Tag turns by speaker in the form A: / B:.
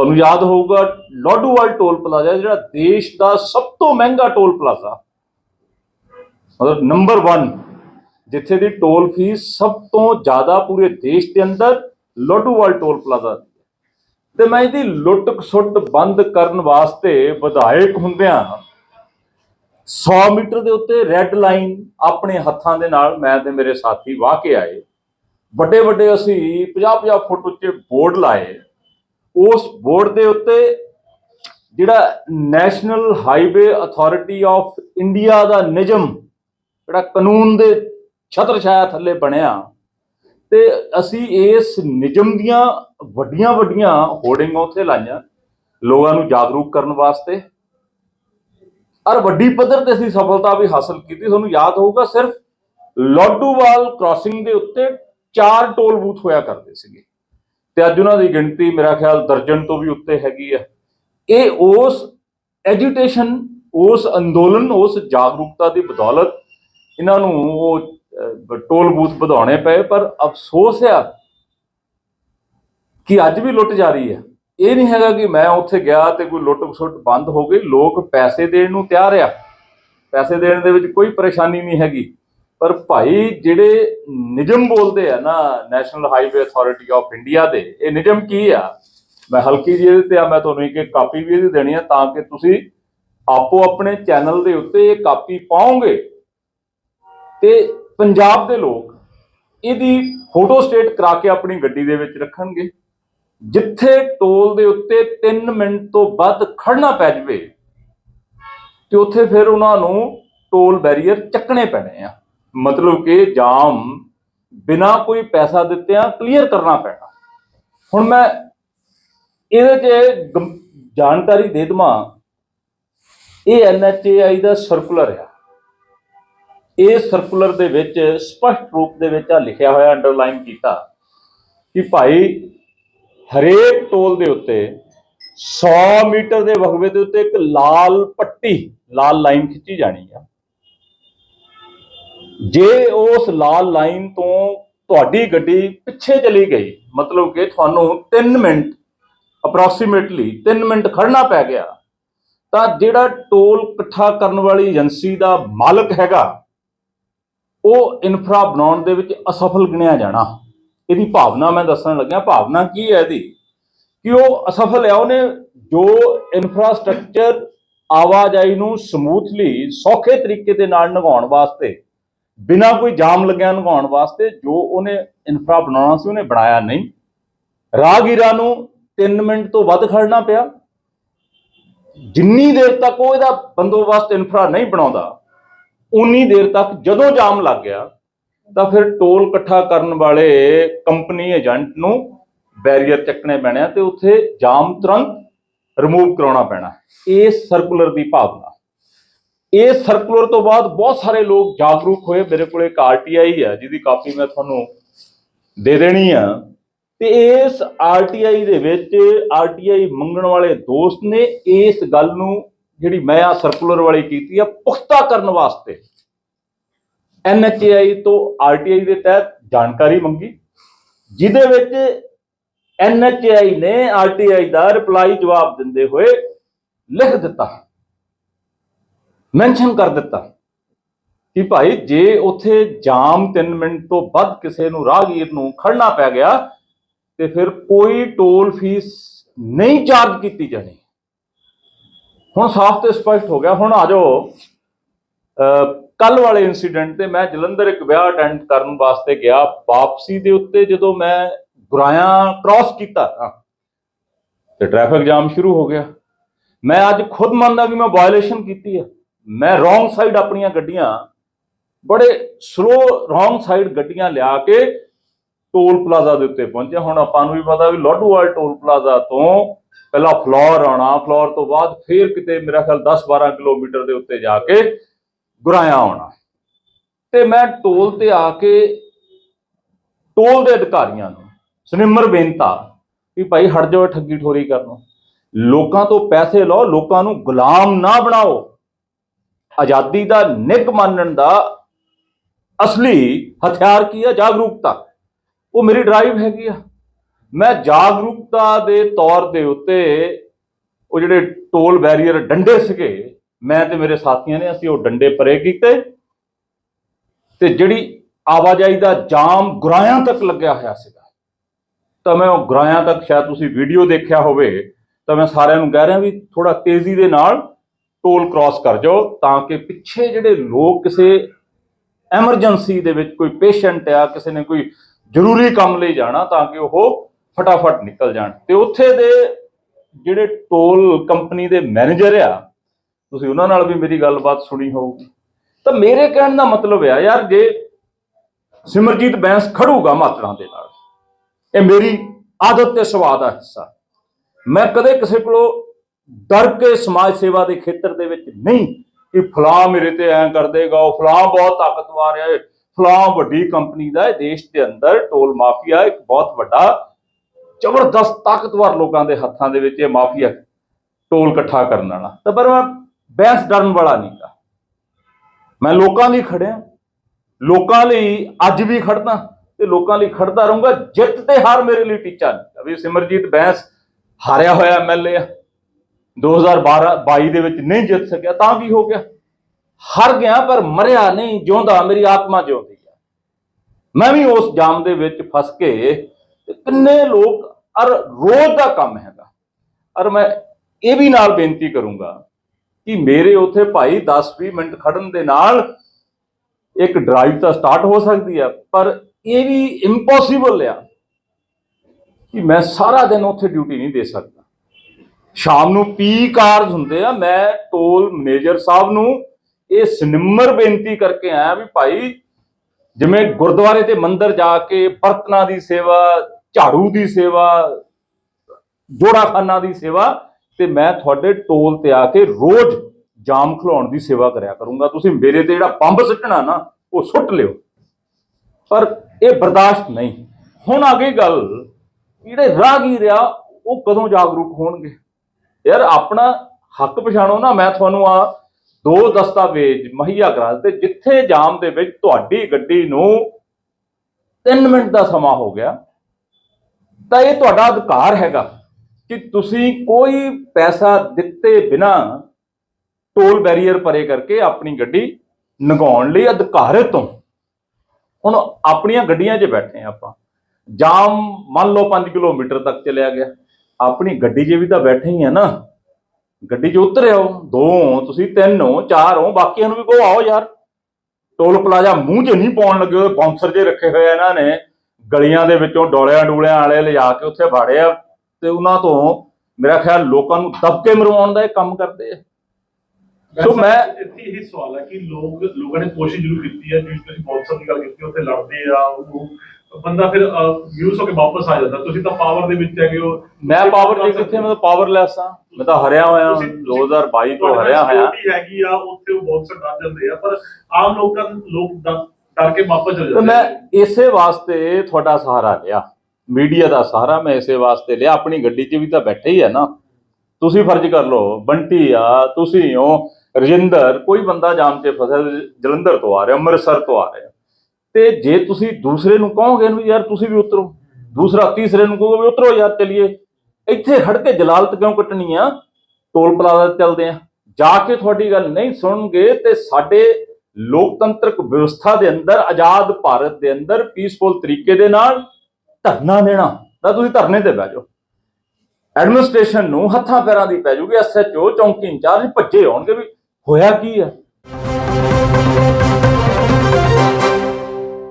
A: ਤੁਹਾਨੂੰ ਯਾਦ ਹੋਊਗਾ, ਲੋਡੂਵਾਲ ਟੋਲ ਪਲਾਜ਼ਾ, ਜਿਹੜਾ ਦੇਸ਼ ਦਾ ਸਭ ਤੋਂ ਮਹਿੰਗਾ ਟੋਲ ਪਲਾਜ਼ਾ। ਮਤਲਬ ਨੰਬਰ 1 ਜਿੱਥੇ ਦੀ ਟੋਲ ਫੀਸ ਸਭ ਤੋਂ ਜ਼ਿਆਦਾ ਪੂਰੇ ਦੇਸ਼ ਦੇ ਅੰਦਰ ਲੋਡੂਵਾਲ ਟੋਲ ਪਲਾਜ਼ਾ ਤੇ ਮੈਂ ਇਹਦੀ ਲੁੱਟ ਖਸੁੱਟ ਬੰਦ ਕਰਨ ਵਾਸਤੇ ਵਿਧਾਇਕ ਹੁੰਦਿਆਂ 100 ਮੀਟਰ ਦੇ ਉੱਤੇ ਰੈੱਡ ਲਾਈਨ ਆਪਣੇ ਹੱਥਾਂ ਦੇ ਨਾਲ ਮੈਂ ਤੇ ਮੇਰੇ ਸਾਥੀ ਵਾਹ ਕੇ ਆਏ। ਵੱਡੇ ਵੱਡੇ ਅਸੀਂ 50-50 ਫੁੱਟ ਉੱਚੇ ਬੋਰਡ ਲਾਏ। ਉਸ ਬੋਰਡ ਦੇ ਉੱਤੇ ਜਿਹੜਾ National Highway Authority of India ਦਾ ਨਿਯਮ, ਜਿਹੜਾ ਕਾਨੂੰਨ ਦੇ ਛਤਰ ਛਾਇਆ ਥੱਲੇ ਬਣਿਆ, ਤੇ ਅਸੀਂ ਇਸ ਨਿਯਮ ਦੀਆਂ ਵੱਡੀਆਂ ਵੱਡੀਆਂ ਹੋਰਡਿੰਗਾਂ ਉੱਥੇ ਲਾਈਆਂ, ਲੋਕਾਂ ਨੂੰ ਜਾਗਰੂਕ ਕਰਨ ਵਾਸਤੇ। ਔਰ ਵੱਡੀ ਪੱਧਰ ਤੇ ਅਸੀਂ ਸਫਲਤਾ ਵੀ ਹਾਸਲ ਕੀਤੀ, ਤੁਹਾਨੂੰ ਯਾਦ ਹੋਊਗਾ, ਸਿਰਫ ਲੋਡੂਵਾਲ ਕ੍ਰਾਸਿੰਗ ਦੇ ਉੱਤੇ ਚਾਰ ਟੋਲ ਬੂਥ ਹੋਇਆ ਕਰਦੇ ਸੀਗੇ। ਤੇ ਅੱਜ ਉਹਨਾਂ ਦੀ ਗਿਣਤੀ ਮੇਰਾ ਖਿਆਲ ਦਰਜਨ ਤੋਂ ਵੀ ਉੱਤੇ ਹੈਗੀ ਆ। ਇਹ ਉਸ ਐਜੀਟੇਸ਼ਨ ਉਸ ਅੰਦੋਲਨ, ਉਸ ਜਾਗਰੂਕਤਾ ਦੀ ਬਦੌਲਤ ਇਹਨਾਂ ਨੂੰ ਉਹ ਟੋਲ ਬੂਥ ਵਧਾਉਣੇ ਪਏ, ਪਰ ਅਫਸੋਸ ਆ ਕਿ ਅੱਜ ਵੀ ਲੁੱਟ ਜਾ ਰਹੀ ਹੈ ਇਹ ਨਹੀਂ ਹੈਗਾ ਕਿ ਮੈਂ ਉੱਥੇ ਗਿਆ ਤੇ ਕੋਈ ਲੁੱਟ ਖਸੁੱਟ ਬੰਦ ਹੋ ਗਈ, ਲੋਕ ਪੈਸੇ ਦੇਣ ਨੂੰ ਤਿਆਰ ਆ। ਪੈਸੇ ਦੇਣ ਦੇ ਵਿੱਚ ਕੋਈ ਪਰੇਸ਼ਾਨੀ ਨਹੀਂ ਹੈਗੀ। ਪਰ ਭਾਈ ਜਿਹੜੇ ਨਿਯਮ ਬੋਲਦੇ ਆ ਨਾ National Highway Authority of India ਦੇ, ਇਹ ਨਿਯਮ ਕੀ ਆ? ਮੈਂ ਹਲਕੀ ਜਿਹੀ ਇਹਦੇ ਤੇ ਆ, ਮੈਂ ਤੁਹਾਨੂੰ ਇੱਕ ਕਾਪੀ ਵੀ ਇਹਦੀ ਦੇਣੀ ਆ ਤਾਂ ਕਿ ਤੁਸੀਂ ਆਪੋ ਆਪਣੇ ਚੈਨਲ ਦੇ ਉੱਤੇ ਇਹ ਕਾਪੀ ਪਾਓਗੇ। ਤੇ ਪੰਜਾਬ ਦੇ ਲੋਕ ਇਹਦੀ ਫੋਟੋ ਸਟੇਟ ਕਰਾ ਕੇ ਆਪਣੀ ਗੱਡੀ ਦੇ ਵਿੱਚ ਰੱਖਣਗੇ। ਜਿੱਥੇ ਟੋਲ ਦੇ ਉੱਤੇ 3 ਮਿੰਟ ਤੋਂ ਵੱਧ ਖੜਨਾ ਪੈ ਜਵੇ, ਤੇ ਉੱਥੇ ਫਿਰ ਉਹਨਾਂ ਨੂੰ ਟੋਲ ਬੈਰੀਅਰ ਚੱਕਣੇ ਪੈਣੇ ਆ। ਮਤਲਬ ਕਿ ਜਾਮ ਬਿਨਾ ਕੋਈ ਪੈਸਾ ਦਿੱਤਿਆਂ ਕਲੀਅਰ ਕਰਨਾ ਪੈਣਾ। ਹੁਣ ਮੈਂ ਇਹਦੇ 'ਚ ਗੰ- ਜਾਣਕਾਰੀ ਦੇ ਦਵਾਂ। ਇਹ ਐਨਐਚਏਆਈ ਦਾ ਸਰਕੂਲਰ ਆ। ਇਹ ਸਰਕੂਲਰ ਦੇ ਵਿੱਚ ਸਪਸ਼ਟ ਰੂਪ ਦੇ ਵਿੱਚ ਆ ਲਿਖਿਆ ਹੋਇਆ ਅੰਡਰਲਾਈਨ ਕੀਤਾ ਕਿ ਭਾਈ ਹਰੇਕ ਟੋਲ ਦੇ ਉੱਤੇ 100 ਮੀਟਰ ਦੇ ਵਕਵੇ ਦੇ ਉੱਤੇ ਇੱਕ ਲਾਲ ਪੱਟੀ, ਲਾਲ ਲਾਈਨ ਖਿੱਚੀ ਜਾਣੀ ਆ। ਜੇ ਉਸ ਲਾਲ ਲਾਈਨ ਤੋਂ ਤੁਹਾਡੀ ਗੱਡੀ ਪਿੱਛੇ ਚਲੀ ਗਈ, ਮਤਲਬ ਕਿ ਤੁਹਾਨੂੰ 3 ਮਿੰਟ ਅਪਰੋਕਸੀਮੇਟਲੀ 3 ਮਿੰਟ ਖੜਨਾ ਪੈ ਗਿਆ, ਤਾਂ ਜਿਹੜਾ ਟੋਲ ਇਕੱਠਾ ਕਰਨ ਵਾਲੀ ਏਜੰਸੀ ਦਾ ਮਾਲਕ ਹੈਗਾ, ਉਹ ਇਨਫਰਾ ਬਣਾਉਣ ਦੇ ਵਿੱਚ ਅਸਫਲ ਗਿਣਿਆ ਜਾਣਾ। ਇਹਦੀ ਭਾਵਨਾ ਮੈਂ ਦੱਸਣ ਲੱਗਿਆ, ਭਾਵਨਾ ਕੀ ਹੈ ਇਹਦੀ? ਕਿ ਉਹ ਅਸਫਲ ਹੈ, ਉਹਨੇ ਜੋ ਇਨਫਰਾਸਟ੍ਰਕਚਰ ਆਵਾਜਾਈ ਨੂੰ ਸਮੂਥਲੀ ਸੌਖੇ ਤਰੀਕੇ ਦੇ ਨਾਲ ਨਿਭਾਉਣ ਵਾਸਤੇ ਬਿਨਾਂ ਕੋਈ ਜਾਮ ਲੱਗਿਆ ਨਿਭਾਉਣ ਵਾਸਤੇ ਜੋ ਉਹਨੇ ਇਨਫਰਾ ਬਣਾਉਣਾ ਸੀ ਉਹਨੇ ਬਣਾਇਆ ਨਹੀਂ। ਰਾਹਗੀਰਾਂ ਨੂੰ 3 ਮਿੰਟ ਤੋਂ ਵੱਧ ਖੜਨਾ ਪਿਆ। ਜਿੰਨੀ ਦੇਰ ਤੱਕ ਉਹ ਇਹਦਾ ਬੰਦੋਬਸਤ ਇਨਫਰਾ ਨਹੀਂ ਬਣਾਉਂਦਾ, ਉਨੀ ਦੇਰ ਤੱਕ ਜਦੋਂ ਜਾਮ ਲੱਗ ਗਿਆ, ਤਾਂ ਫਿਰ ਟੋਲ ਇਕੱਠਾ ਕਰਨ ਵਾਲੇ ਕੰਪਨੀ ਏਜੰਟ ਨੂੰ ਬੈਰੀਅਰ ਚੱਕਣੇ ਪੈਣੇ ਆ ਤੇ ਉੱਥੇ ਜਾਮ ਤੁਰੰਤ ਰਿਮੂਵ ਕਰਾਉਣਾ ਪੈਣਾ। ਇਹ ਸਰਕੂਲਰ ਦੀ ਭਾਵਨਾ। ਇਸ ਸਰਕੂਲਰ ਤੋਂ ਬਾਅਦ ਬਹੁਤ ਸਾਰੇ ਲੋਕ ਜਾਗਰੂਕ ਹੋਏ। ਮੇਰੇ ਕੋਲ ਇੱਕ ਆਰਟੀਆਈ ਹੈ, ਜਿਹਦੀ ਕਾਪੀ ਮੈਂ ਤੁਹਾਨੂੰ ਦੇ ਦੇਣੀ ਆ। ਤੇ ਇਸ ਆਰਟੀਆਈ ਦੇ ਵਿੱਚ ਆਰਟੀਆਈ ਮੰਗਣ ਵਾਲੇ ਦੋਸਤ ਨੇ ਇਸ ਗੱਲ ਨੂੰ ਜਿਹੜੀ ਮੈਂ ਆ ਸਰਕੂਲਰ ਵਾਲੀ ਕੀਤੀ ਆ, ਪੁਖਤਾ ਕਰਨ ਵਾਸਤੇ ਐਨਐਚਏਆਈ ਤੋਂ ਆਰਟੀਆਈ ਦੇ ਤਹਿਤ ਜਾਣਕਾਰੀ ਮੰਗੀ, ਜਿਹਦੇ ਵਿੱਚ ਐਨਐਚਏਆਈ ਨੇ ਆਰਟੀਆਈ ਦਾ ਰਿਪਲਾਈ ਜਵਾਬ ਦਿੰਦੇ ਹੋਏ ਲਿਖ ਦਿੱਤਾ। ਮੈਂਸ਼ਨ ਕਰ ਦਿੱਤਾ ਕਿ ਭਾਈ ਜੇ ਉੱਥੇ ਜਾਮ 3 ਮਿੰਟ ਤੋਂ ਵੱਧ ਕਿਸੇ ਨੂੰ ਰਾਹਗੀਰ ਨੂੰ ਖੜਨਾ ਪੈ ਗਿਆ ਤੇ ਫਿਰ ਕੋਈ ਟੋਲ ਫੀਸ ਨਹੀਂ ਚਾਰਜ ਕੀਤੀ ਜਾਣੀ। ਹੁਣ ਸਾਫ਼ ਤੇ ਸਪਸ਼ਟ ਹੋ ਗਿਆ। ਹੁਣ ਆ ਜਾਓ। ਕੱਲ ਵਾਲੇ ਇਨਸੀਡੈਂਟ ਤੇ ਮੈਂ ਜਲੰਧਰ ਇੱਕ ਵਿਆਹ ਅਟੈਂਡ ਕਰਨ ਵਾਸਤੇ ਗਿਆ। ਵਾਪਸੀ ਦੇ ਉੱਤੇ ਜਦੋਂ ਮੈਂ ਗੁਰਾਇਆ ਕ੍ਰਾਸ ਕੀਤਾ ਨਾ, ਤੇ ਟ੍ਰੈਫਿਕ ਜਾਮ ਸ਼ੁਰੂ ਹੋ ਗਿਆ। ਮੈਂ ਅੱਜ ਖੁਦ ਮੰਨਦਾ ਕਿ ਮੈਂ ਵਾਇਓਲੇਸ਼ਨ ਕੀਤੀ ਆ। ਮੈਂ ਰੋਂਗ ਸਾਈਡ ਆਪਣੀਆਂ ਗੱਡੀਆਂ ਬੜੇ ਸਲੋ ਰੋਂਗ ਸਾਈਡ ਗੱਡੀਆਂ ਲਿਆ ਕੇ ਟੋਲ ਪਲਾਜ਼ਾ ਦੇ ਉੱਤੇ ਪਹੁੰਚਿਆ। ਹੁਣ ਆਪਾਂ ਨੂੰ ਵੀ ਪਤਾ ਵੀ ਲੋਡੂਵਾਲ ਟੋਲ ਪਲਾਜ਼ਾ ਤੋਂ ਪਹਿਲਾਂ ਫਲੋਰ ਆਉਣਾ, ਫਲੋਰ ਤੋਂ ਬਾਅਦ ਫੇਰ ਕਿਤੇ ਮੇਰਾ ਖਿਆਲ 10-12 ਕਿਲੋਮੀਟਰ ਦੇ ਉੱਤੇ ਜਾ ਕੇ ਗੁਰਾਇਆ ਆਉਣਾ। ਤੇ ਮੈਂ ਟੋਲ ਤੇ ਆ ਕੇ ਟੋਲ ਦੇ ਅਧਿਕਾਰੀਆਂ ਨੂੰ ਸੁਨਿਮਰ ਬੇਨਤਾ ਵੀ ਭਾਈ ਹਟ ਜਾਓ ਠੱਗੀ ਠੋਰੀ ਕਰਨੋਂ ਲੋਕਾਂ ਤੋਂ ਪੈਸੇ ਲਓ, ਲੋਕਾਂ ਨੂੰ ਗੁਲਾਮ ਨਾ ਬਣਾਓ। ਆਜ਼ਾਦੀ ਦਾ ਨਿੱਘ ਮੰਨਣ ਦਾ ਅਸਲੀ ਹਥਿਆਰ ਕੀ ਹੈ ਜਾਗਰੂਕਤਾ। ਉਹ ਮੇਰੀ ਡਰਾਈਵ ਹੈਗੀ ਆ। ਮੈਂ ਜਾਗਰੂਕਤਾ ਦੇ ਤੌਰ ਦੇ ਉੱਤੇ ਉਹ ਜਿਹੜੇ ਟੋਲ ਬੈਰੀਅਰ ਡੰਡੇ ਸੀਗੇ, ਮੈਂ ਤੇ ਮੇਰੇ ਸਾਥੀਆਂ ਨੇ ਅਸੀਂ ਉਹ ਡੰਡੇ ਪਰੇ ਕੀਤੇ ਤੇ ਜਿਹੜੀ ਆਵਾਜਾਈ ਦਾ ਜਾਮ ਗੁਰਾਇਆਂ ਤੱਕ ਲੱਗਿਆ ਹੋਇਆ ਸੀਗਾ। ਤਾਂ ਮੈਂ ਉਹ ਗੁਰਾਇਆਂ ਤੱਕ, ਸ਼ਾਇਦ ਤੁਸੀਂ ਵੀਡੀਓ ਦੇਖਿਆ ਹੋਵੇ, ਤਾਂ ਮੈਂ ਸਾਰਿਆਂ ਨੂੰ ਕਹਿ ਰਿਹਾ ਵੀ ਥੋੜਾ ਤੇਜ਼ੀ ਦੇ ਨਾਲ ਟੋਲ ਕ੍ਰਾਸ ਕਰ ਜਾਓ ਤਾਂ ਕਿ ਪਿੱਛੇ ਜਿਹੜੇ ਲੋਕ ਕਿਸੇ ਐਮਰਜੈਂਸੀ ਦੇ ਵਿੱਚ ਕੋਈ ਪੇਸ਼ੈਂਟ ਆ, ਕਿਸੇ ਨੇ ਕੋਈ ਜ਼ਰੂਰੀ ਕੰਮ ਲਈ ਜਾਣਾ ਤਾਂ ਕਿ ਉਹ ਫਟਾਫਟ ਨਿਕਲ ਜਾਣ। ਤੇ ਉੱਥੇ ਦੇ ਜਿਹੜੇ ਟੋਲ ਕੰਪਨੀ ਦੇ ਮੈਨੇਜਰ ਆ, ਤੁਸੀਂ ਉਹਨਾਂ ਨਾਲ ਵੀ ਮੇਰੀ ਗੱਲਬਾਤ ਸੁਣੀ ਹੋਊਗੀ। ਤਾਂ ਮੇਰੇ ਕਹਿਣ ਦਾ ਮਤਲਬ ਆ ਯਾਰ, ਜੇ ਸਿਮਰਜੀਤ ਬੈਂਸ ਖੜੂਗਾ ਮਾਤਰਾਂ ਦੇ ਨਾਲ, ਇਹ ਮੇਰੀ ਆਦਤ ਤੇ ਸੁਭਾਅ ਦਾ ਹਿੱਸਾ। ਮੈਂ ਕਦੇ ਕਿਸੇ ਕੋਲੋਂ ਡਰ ਕੇ ਸਮਾਜ ਸੇਵਾ ਦੇ ਖੇਤਰ ਦੇ ਵਿੱਚ ਨਹੀਂ ਕਿ ਫਲਾ ਮੇਰੇ ਤੇ ਐਂ ਕਰ ਦੇਗਾ, ਉਹ ਫਲਾ ਬਹੁਤ ਤਾਕਤਵਰ ਹੈ ਫਲਾ ਵੱਡੀ ਕੰਪਨੀ ਦਾ ਹੈ ਦੇਸ਼ ਦੇ ਅੰਦਰ ਟੋਲ ਮਾਫੀਆ ਇੱਕ ਬਹੁਤ ਵੱਡਾ ਜ਼ਬਰਦਸਤ ਤਾਕਤਵਰ ਲੋਕਾਂ ਦੇ ਹੱਥਾਂ ਦੇ ਵਿੱਚ ਇਹ ਮਾਫੀਆ ਟੋਲ ਇਕੱਠਾ ਕਰਨ ਵਾਲਾ। ਤਾਂ ਪਰ ਮੈਂ ਬਹਿਸ ਡਰਨ ਵਾਲਾ ਨਹੀਂ ਗਾ। ਮੈਂ ਲੋਕਾਂ ਲਈ ਖੜਿਆ, ਲੋਕਾਂ ਲਈ ਅੱਜ ਵੀ ਖੜਦਾ ਤੇ ਲੋਕਾਂ ਲਈ ਖੜਦਾ ਰਹੂੰਗਾ, ਜਿੱਤ ਤੇ ਹਾਰ ਮੇਰੇ ਲਈ ਟੀਚਾ ਨਹੀਂ। ਵੀ ਸਿਮਰਜੀਤ ਬੈਂਸ ਹਾਰਿਆ ਹੋਇਆ ਐਮਐਲਏ ਆ। 2012 22 ਦੇ ਵਿੱਚ ਨਹੀਂ ਜਿੱਤ ਸਕਿਆ, ਤਾਂ ਕੀ ਹੋ ਗਿਆ? ਹਰ ਗਿਆ, ਪਰ ਮਰਿਆ ਨਹੀਂ, ਜਿਉਂਦਾ ਮੇਰੀ ਆਤਮਾ ਜਿਉਂਦੀ ਆ। ਮੈਂ ਵੀ ਉਸ ਜਾਮ ਦੇ ਵਿੱਚ ਫਸ ਕੇ ਕਿੰਨੇ ਲੋਕ ਅਰ ਰੋਜ਼ ਦਾ ਕੰਮ ਹੈਗਾ। ਅਰ ਮੈਂ ਇਹ ਵੀ ਨਾਲ ਬੇਨਤੀ ਕਰੂੰਗਾ ਕਿ ਮੇਰੇ ਉੱਥੇ ਭਾਈ 10-20 ਮਿੰਟ ਖੜਨ ਦੇ ਨਾਲ ਇੱਕ ਡਰਾਈਵ ਤਾਂ ਸਟਾਰਟ ਹੋ ਸਕਦੀ ਆ, ਪਰ ਇਹ ਵੀ ਇੰਪੋਸੀਬਲ ਆ ਕਿ ਮੈਂ ਸਾਰਾ ਦਿਨ ਉੱਥੇ ਡਿਊਟੀ ਨਹੀਂ ਦੇ ਸਕਦਾ। ਸ਼ਾਮ ਨੂੰ ਪੀ ਕਾਰਜ ਹੁੰਦੇ ਆ, ਮੈਂ ਟੋਲ ਮੈਨੇਜਰ ਸਾਹਿਬ ਨੂੰ ਇਹ ਸਨਿਮਰ ਬੇਨਤੀ ਕਰਕੇ ਆਇਆ ਵੀ ਭਾਈ ਜਿਵੇਂ ਗੁਰਦੁਆਰੇ ਤੇ ਮੰਦਿਰ ਜਾ ਕੇ ਬਰਤਨਾਂ ਦੀ ਸੇਵਾ, ਝਾੜੂ ਦੀ ਸੇਵਾ, ਜੋੜਾਖਾਨਾ ਦੀ ਸੇਵਾ ਤੇ ਮੈਂ ਤੁਹਾਡੇ ਟੋਲ ਤੇ ਆ ਕੇ ਰੋਜ਼ ਜਾਮ ਖਲਾਉਣ ਦੀ ਸੇਵਾ ਕਰਿਆ ਕਰੂੰਗਾ। ਤੁਸੀਂ ਮੇਰੇ ਤੇ ਜਿਹੜਾ ਪੰਬ ਸੁੱਟਣਾ ਨਾ, ਉਹ ਸੁੱਟ ਲਿਓ। ਪਰ ਇਹ ਬਰਦਾਸ਼ਤ ਨਹੀਂ। ਹੁਣ ਆ ਗਈ ਗੱਲ, ਜਿਹੜੇ ਰਾਹਗੀਰ ਆ, ਉਹ ਕਦੋਂ ਜਾਗਰੂਕ ਹੋਣਗੇ? ਯਾਰ ਆਪਣਾ ਹੱਕ ਪਛਾਣੋ ਨਾ, ਮੈਂ ਤੁਹਾਨੂੰ ਆ ਦੋ ਦਸਤਾਵੇਜ਼ ਮੁਹੱਈਆ ਕਰਾ ਦਿੱਤੇ, ਜਿੱਥੇ ਜਾਮ ਦੇ ਵਿੱਚ ਤੁਹਾਡੀ ਗੱਡੀ ਨੂੰ 3 ਮਿੰਟ ਦਾ ਸਮਾਂ ਹੋ ਗਿਆ। ਤਾਂ ਇਹ ਤੁਹਾਡਾ ਅਧਿਕਾਰ ਹੈਗਾ ਕਿ ਤੁਸੀਂ ਕੋਈ ਪੈਸਾ ਦਿੱਤੇ ਬਿਨਾ ਟੋਲ ਬੈਰੀਅਰ ਪਰੇ ਕਰਕੇ ਆਪਣੀ ਗੱਡੀ ਨਗਾਉਣ ਲਈ ਅਧਿਕਾਰਿਤ ਹੋ। ਹੁਣ ਆਪਣੀਆਂ ਗੱਡੀਆਂ 'ਚ ਬੈਠੇ ਹਾਂ ਆਪਾਂ। ਜਾਮ ਮੰਨ ਲਓ 5 ਕਿਲੋਮੀਟਰ ਤੱਕ ਚਲਿਆ ਗਿਆ। ਆਪਣੀ ਗੱਡੀ 'ਚ ਵੀ ਤਾਂ ਬੈਠੇ ਹੀ ਆ ਨਾ ਗੱਡੀ 'ਚ ਉਤਰਿਓ ਦੋ ਹੋ ਤੁਸੀਂ ਤਿੰਨ ਹੋ ਚਾਰ ਹੋ ਬਾਕੀਆਂ ਨੂੰ ਵੀ ਕਹੋ ਆਓ ਯਾਰ। ਟੋਲ ਪਲਾਜ਼ਾ ਮੂੰਹ 'ਚ ਨਹੀਂ ਪਾਉਣ ਲੱਗੇ ਉਹ ਬਾਉਂਸਰ ਜੇ ਰੱਖੇ ਹੋਏ ਇਹਨਾਂ ਨੇ ਗਲੀਆਂ ਦੇ ਵਿੱਚੋਂ ਡੋਲਿਆਂ ਡੂਲਿਆਂ ਵਾਲੇ ਲਿਜਾ ਕੇ ਉੱਥੇ ਬਾੜੇ ਆ ਤੇ ਉਹਨਾਂ ਤੋਂ ਮੇਰਾ ਖਿਆਲ ਲੋਕਾਂ ਨੂੰ ਦਬਕੇ ਮਰਵਾਉਣ ਦਾ ਇਹ ਕੰਮ ਕਰਦੇ ਆ। ਸੋ ਮੈਂ-
B: ਇੱਥੇ ਇਹ ਸਵਾਲ ਹੈ ਕਿ ਲੋਕ ਲੋਕਾਂ ਨੇ ਕੋਸ਼ਿਸ਼ ਜ਼ਰੂਰ ਕੀਤੀ ਹੈ ਜਿਵੇਂ ਤੁਸੀਂ ਬੌਕਸਰ ਦੀ ਗੱਲ ਕੀਤੀ ਉੱਥੇ ਲੜਦੇ ਆ ਉਹ ਬੰਦਾ ਫਿਰ ਯੂਜ਼ ਹੋ ਕੇ ਵਾਪਸ ਆ ਜਾਂਦਾ। ਤੁਸੀਂ ਤਾਂ ਪਾਵਰ ਦੇ ਵਿੱਚ ਹੈਗੇ ਹੋ।
A: ਮੈਂ ਪਾਵਰ ਜੀ ਕਿੱਥੇ? ਮੈਂ ਤਾਂ ਪਾਵਰਲੈਸ ਆ ਮੈਂ ਤਾਂ ਹਰਿਆ ਹੋਇਆ
B: ਤੁਸੀਂ- ਤੁਸੀਂ-
A: 2022 ਤੋਂ ਹਰਿਆ ਹੋਇਆ।
B: ਹੈਗੀ ਆ ਉੱਥੇ ਉਹ ਬੌਕਸਰ ਡਰ ਜਾਂਦੇ ਆ ਪਰ ਆਮ ਲੋਕਾਂ ਲੋਕ ਡਰ ਕੇ ਵਾਪਸ ਚਲੇ ਜਾਂਦੇ
A: ਮੈਂ। ਇਸੇ ਵਾਸਤੇ ਤੁਹਾਡਾ ਸਹਾਰਾ ਲਿਆ। ਮੀਡੀਆ ਦਾ ਸਹਾਰਾ ਮੈਂ ਇਸੇ ਵਾਸਤੇ ਲਿਆ। ਆਪਣੀ ਗੱਡੀ 'ਚ ਵੀ ਤਾਂ ਬੈਠੇ ਹੀ ਆ ਨਾ। ਤੁਸੀਂ ਫਰਜ਼ ਕਰ ਲਓ ਬੰਟੀ ਆ ਤੁਸੀਂ ਹੋ ਰਜਿੰਦਰ ਕੋਈ ਬੰਦਾ ਜਾਮ 'ਚ ਫਸਿਆ ਜਲੰਧਰ ਤੋਂ ਆ ਰਿਹਾ ਅੰਮ੍ਰਿਤਸਰ ਤੋਂ ਆ ਰਿਹਾ। ਤੇ ਜੇ ਤੁਸੀਂ ਦੂਸਰੇ ਨੂੰ ਕਹੋਗੇ ਵੀ ਯਾਰ ਤੁਸੀਂ ਵੀ ਉਤਰੋ, ਦੂਸਰਾ ਤੀਸਰੇ ਨੂੰ ਕਹੋਗੇ ਵੀ ਉਤਰੋ ਯਾਰ ਚਲਿਏ। ਇੱਥੇ ਖੜ ਕੇ ਜਲਾਲਤ ਕਿਉਂ ਕੱਟਣੀ ਆ? ਟੋਲ ਪਲਾਜ਼ਾ ਚੱਲਦੇ ਆ। ਜਾ ਕੇ ਤੁਹਾਡੀ ਗੱਲ ਨਹੀਂ ਸੁਣਨਗੇ ਤੇ ਸਾਡੇ ਲੋਕਤੰਤਰਕ ਵਿਵਸਥਾ ਦੇ ਅੰਦਰ, ਆਜ਼ਾਦ ਭਾਰਤ ਦੇ ਅੰਦਰ ਪੀਸਫੁਲ ਤਰੀਕੇ ਦੇ ਨਾਲ ਧਰਨਾ ਦੇਣਾ। ਤਾਂ ਤੁਸੀਂ ਧਰਨੇ ਤੇ ਬਹਿ ਜਾਓ। ਐਡਮਿਨਿਸਟ੍ਰੇਸ਼ਨ ਨੂੰ ਹੱਥਾਂ ਪੈਰਾਂ ਦੀ ਪੈ ਜੂਗੀ ਐਸਐਚਓ ਚੌਂਕੀ ਇੰਚਾਰਜ ਭੱਜੇ ਹੋਣਗੇ ਵੀ ਹੋਇਆ ਕੀ ਹੈ